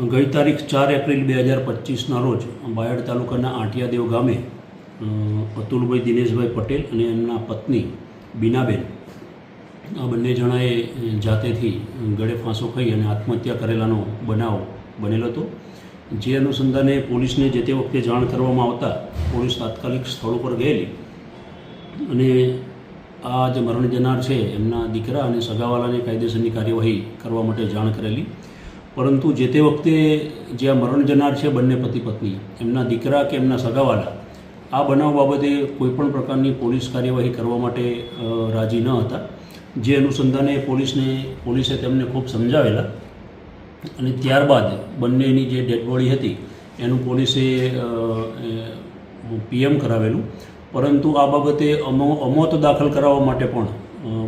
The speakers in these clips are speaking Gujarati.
ગઈ તારીખ ચાર એપ્રિલ બે હજાર પચીસના રોજ બાયડ તાલુકાના આંટિયાદેવ ગામે અતુલભાઈ દિનેશભાઈ પટેલ અને એમના પત્ની બીનાબેન, આ બંને જણાએ જાતેથી ગળે ફાંસો ખાઈ અને આત્મહત્યા કરેલાનો બનાવ બનેલો હતો. જે અનુસંધાને પોલીસને જે તે વખતે જાણ કરવામાં આવતા પોલીસ તાત્કાલિક સ્થળ ઉપર ગયેલી અને આ જે મરણ જનાર છે એમના દીકરા અને સગાવાલાને કાયદેસરની કાર્યવાહી કરવા માટે જાણ કરેલી. પરંતુ જે તે વખતે જે આ મરણ જનાર છે બંને પતિ પત્ની, એમના દીકરા કે એમના સગાવાલા, આ બનાવ બાબતે કોઈપણ પ્રકારની પોલીસ કાર્યવાહી કરવા માટે રાજી ન હતા. જે અનુસંધાને પોલીસને, પોલીસે તેમને ખૂબ સમજાવેલા અને ત્યારબાદ બંનેની જે ડેડ બોડી હતી, એનું પોલીસે પીએમ કરાવેલું. પરંતુ આ બાબતે અમો, અમોત દાખલ કરાવવા માટે પણ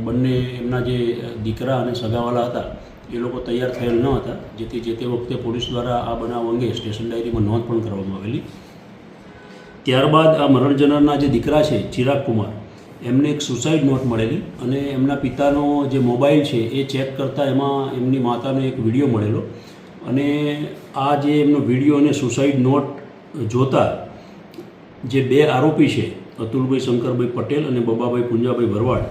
બંને એમના જે દીકરા અને સગાવાલા હતા એ લોકો તૈયાર થયેલ ન હતા. જેથી જે તે વખતે પોલીસ દ્વારા આ બનાવ અંગે સ્ટેશન ડાયરીમાં નોંધ પણ કરવામાં આવેલી. ત્યારબાદ આ મરણ જનારના જે દીકરા છે, ચિરાગ કુમાર, એમને એક સુસાઇડ નોટ મળેલી અને એમના પિતાનો જે મોબાઈલ છે, એ ચેક કરતાં એમાં એમની માતાનો એક વીડિયો મળેલો. અને આ જે એમનો વીડિયો અને સુસાઇડ નોટ જોતા જે બે આરોપી છે, અતુલભાઈ શંકરભાઈ પટેલ અને બબાભાઈ પુંજાભાઈ ભરવાડ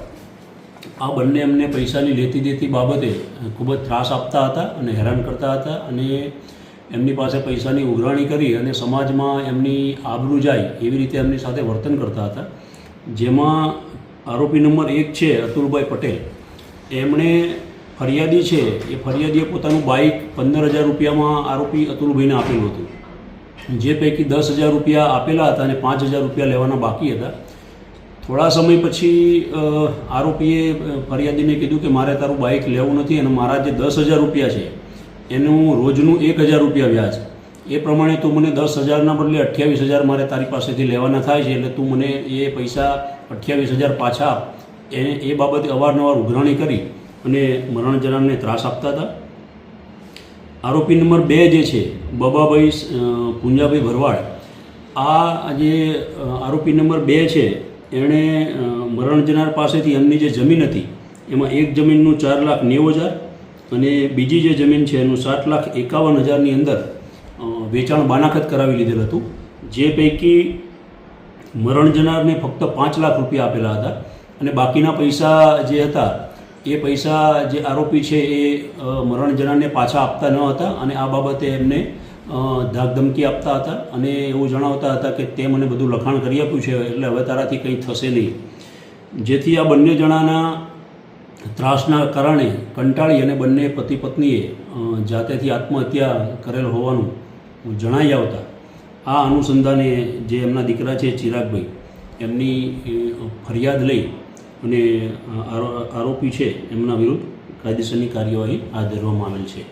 આ બંને એમને પૈસાની લેતી દેતી બાબતે ખૂબ જ ત્રાસ આપતા હતા અને હેરાન કરતા હતા અને એમની પાસે પૈસાની ઉઘરાણી કરી અને સમાજમાં એમની આબરૂ જાય એવી રીતે એમની સાથે વર્તન કરતા હતા. જેમાં આરોપી નંબર એક છે અતુલભાઈ પટેલ. એમણે ફરિયાદી છે, એ ફરિયાદીએ પોતાનું બાઇક પંદર હજાર રૂપિયામાં આરોપી અતુલભાઈને આપેલું હતું. જે પૈકી દસ હજાર રૂપિયા આપેલા હતા અને પાંચ હજાર રૂપિયા લેવાના બાકી હતા. થોડા સમય પછી આરોપીએ ફરિયાદીને કીધું કે મારે તારું બાઇક લેવું નથી અને મારા જે દસ હજાર રૂપિયા છે, એનું રોજનું એક હજાર રૂપિયા વ્યાજ. એ પ્રમાણે તું મને દસ હજારના બદલે અઠ્યાવીસ હજાર મારે તારી પાસેથી લેવાના થાય છે, એટલે તું મને એ પૈસા અઠ્યાવીસ હજાર પાછા એને એ બાબતે અવારનવાર ઉઘરાણી કરી અને મરણ જનારને ત્રાસ આપતા હતા. આરોપી નંબર બે જે છે, બબાભાઈ પુંજાભાઈ ભરવાડ, આ જે આરોપી નંબર બે છે એણે મરણ જનાર પાસેથી એમની જે જમીન હતી, એમાં એક જમીનનું ચાર લાખ નેવું હજાર અને બીજી જે જમીન છે એનું સાત લાખ એકાવન હજારની અંદર વેચાણ બાનાખત કરાવી લીધેલ હતું. જે પૈકી મરણ જનારને ફક્ત પાંચ લાખ રૂપિયા આપેલા હતા અને બાકીના પૈસા જે હતા, એ પૈસા જે આરોપી છે એ મરણ જનારને પાછા આપતા ન હતા અને આ બાબતે એમને ધાકધમકી આપતા હતા અને એવું જણાવતા હતા કે તે મને બધું લખાણ કરી આપ્યું છે એટલે હવે તારાથી કંઈ થશે નહીં. જેથી આ બંને જણાના ત્રાસના કારણે કંટાળી અને બંને પતિ પત્નીએ જાતેથી આત્મહત્યા કરેલ હોવાનું જણાઈ આવતા. આ અનુસંધાને જે એમના દીકરા છે ચિરાગભાઈ, એમની ફરિયાદ લઈ અને આરોપી છે એમના વિરુદ્ધ કાયદેસરની કાર્યવાહી હાથ ધરવામાં આવેલ છે.